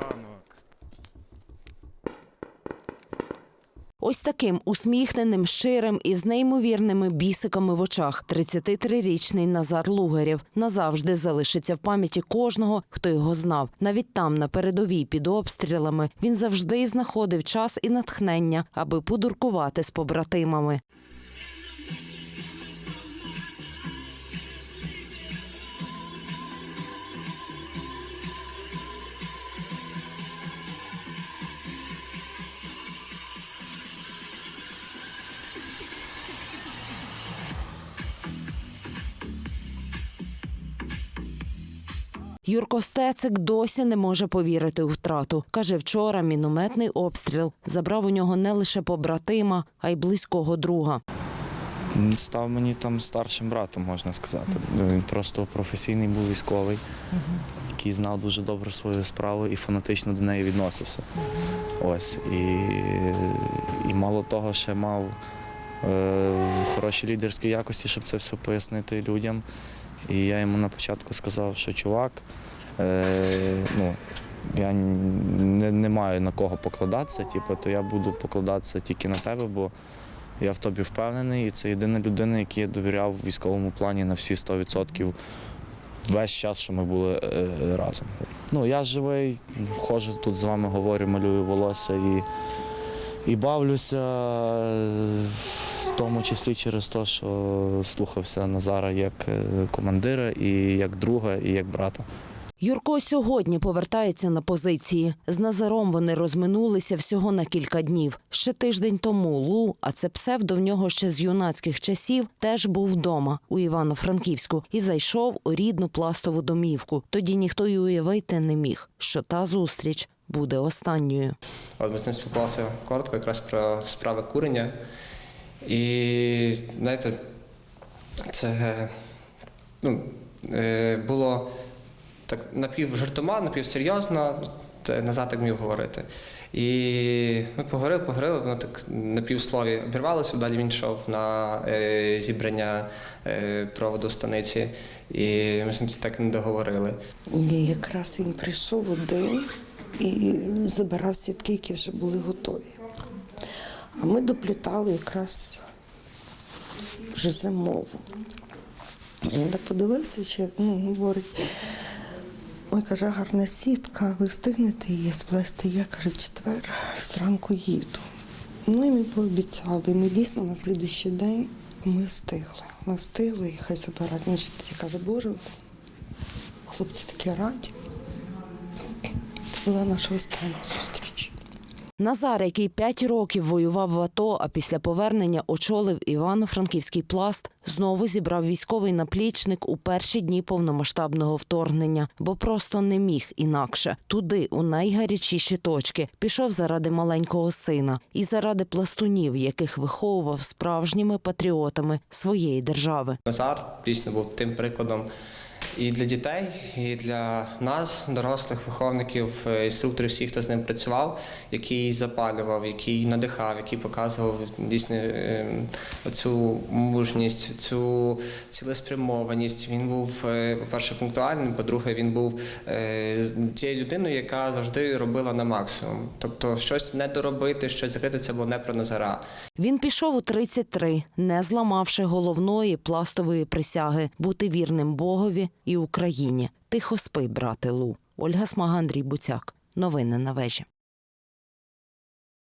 ранок. Ось таким усміхненим, щирим і з неймовірними бісиками в очах 33-річний Назар Лугарєв назавжди залишиться в пам'яті кожного, хто його знав. Навіть там, на передовій під обстрілами, він завжди знаходив час і натхнення, аби подуркувати з побратимами. Юрко Стецик досі не може повірити у втрату. Каже, вчора мінометний обстріл забрав у нього не лише побратима, а й близького друга. Став мені там старшим братом, можна сказати. Він просто професійний був військовий, який знав дуже добре свою справу і фанатично до неї відносився. Ось. І, і мало того, ще мав е, хороші лідерські якості, щоб це все пояснити людям. І я йому на початку сказав, що чувак, е, ну, я не, не маю на кого покладатися, типу, то я буду покладатися тільки на тебе, бо я в тобі впевнений, і це єдина людина, якій я довіряв в військовому плані на всі 100% весь час, що ми були е, разом. Ну, я живий, ходжу тут з вами, говорю, малюю волосся і, і бавлюся, в тому числі через те, що слухався Назара як е, командира, і як друга, і як брата. Юрко сьогодні повертається на позиції. З Назаром вони розминулися всього на кілька днів. Ще тиждень тому Лу, а це псевдо в нього ще з юнацьких часів, теж був вдома у Івано-Франківську і зайшов у рідну пластову домівку. Тоді ніхто й уявити не міг, що та зустріч буде останньою. От ми з ним спілкувалися коротко якраз про справи курення. І знаєте, це ну, е, було так напівжартома, напівсерйозно, назад так міг говорити. І ми поговорили, поговорили, воно так на півслові обірвалося, далі він йшов на е, зібрання е, проводу станиці, і ми з ним так не договорили. І якраз він прийшов один і забирав сітки, які вже були готові. А ми доплітали якраз вже зимову. Він так подивився, ще ну, говорить. Ой, каже, гарна сітка, ви встигнете її сплести? Я каже, четвер зранку їду. Ну і ми пообіцяли. І ми дійсно на слідуючий день ми встигли. Ми встигли і хай забирають. Значить, тоді каже, Боже, хлопці такі раді. Це була наша остання зустріч. Назар, який п'ять років воював в АТО, а після повернення очолив Івано-Франківський пласт, знову зібрав військовий наплічник у перші дні повномасштабного вторгнення, бо просто не міг інакше. Туди, у найгарячіші точки, пішов заради маленького сина і заради пластунів, яких виховував справжніми патріотами своєї держави. Назар дійсно був тим прикладом і для дітей, і для нас, дорослих виховників, е, інструкторів, всіх, хто з ним працював, який запалював, який надихав, який показував дійсно е, цю мужність, цю цілеспрямованість. Він був, е, по-перше, пунктуальним, по-друге, він був тією людиною, яка завжди робила на максимум. Тобто щось не доробити, щось закрити, це було не про Назара. Він пішов у 33, не зламавши головної пластової присяги бути вірним Богові і Україні. Тихо спи, брате Лу. Ольга Смага, Андрій Буцяк. Новини на вежі.